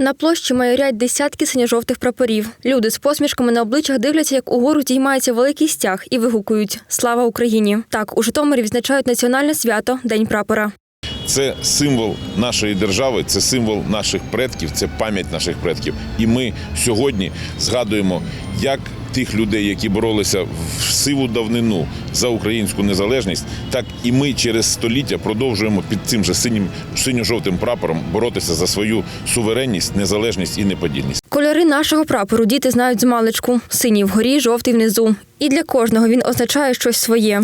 На площі майорять десятки синьо-жовтих прапорів. Люди з посмішками на обличчях дивляться, як угору здіймається великий стяг і вигукують Слава Україні! Так, у Житомирі відзначають національне свято День прапора. Це символ нашої держави, це символ наших предків, це пам'ять наших предків. І ми сьогодні згадуємо як тих людей, які боролися в сиву давнину за українську незалежність, так і ми через століття продовжуємо під цим же синім синьо-жовтим прапором боротися за свою суверенність, незалежність і неподільність. Кольори нашого прапору діти знають з маличку: синій вгорі, жовтий внизу. І для кожного він означає щось своє.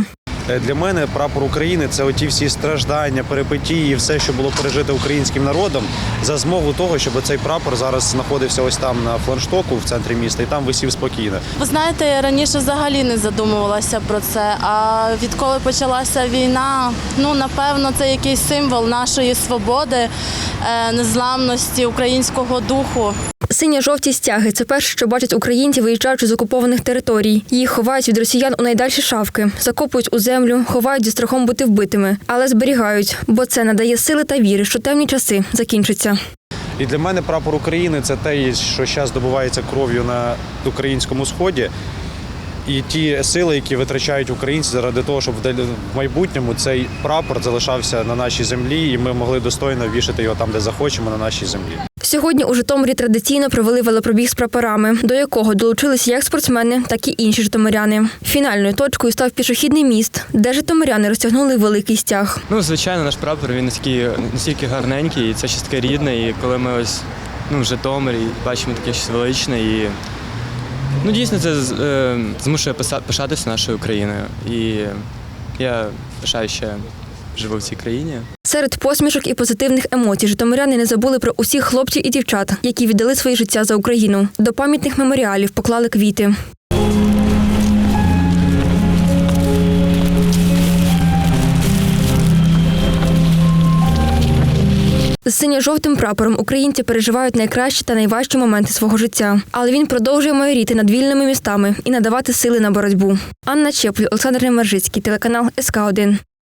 Е, Для мене прапор України це оті всі страждання, перипетії, все, що було пережито українським народом, за змогу того, щоб цей прапор зараз знаходився ось там на флагштоку в центрі міста і там висів спокійно. Ви знаєте, я раніше взагалі не задумувалася про це. А відколи почалася війна, ну напевно, це якийсь символ нашої свободи, е, незламності, українського духу. Синьо-жовті стяги це перше, що бачать українці, виїжджаючи з окупованих територій. Їх ховають від росіян у найдальші шавки, закопують у землю, ховають зі страхом бути вбитими, але зберігають, бо це надає сили та віри, що темні часи закінчаться. І для мене прапор України це те, що зараз добувається кров'ю на українському сході. І ті сили, які витрачають українці заради того, щоб в майбутньому цей прапор залишався на нашій землі, і ми могли достойно вішати його там, де захочемо, на нашій землі. Сьогодні у Житомирі традиційно провели велопробіг з прапорами, до якого долучилися як спортсмени, так і інші житомиряни. Фінальною точкою став пішохідний міст, де житомиряни розтягнули великий стяг. Ну, звичайно, наш прапор він настільки, настільки гарненький, і це щось таке рідне. І коли ми ось ну, в Житомирі бачимо таке щось величне, і ну, дійсно це е, змушує пишатися нашою Україною. І я пишаю, я живу в цій країні. Серед посмішок і позитивних емоцій житомиряни не забули про усіх хлопців і дівчат, які віддали своє життя за Україну. До пам'ятних меморіалів поклали квіти. З синьо-жовтим прапором українці переживають найкращі та найважчі моменти свого життя, але він продовжує майоріти над вільними містами і надавати сили на боротьбу. Анна Чеплю, Олександр Немержицький, телеканал СК 1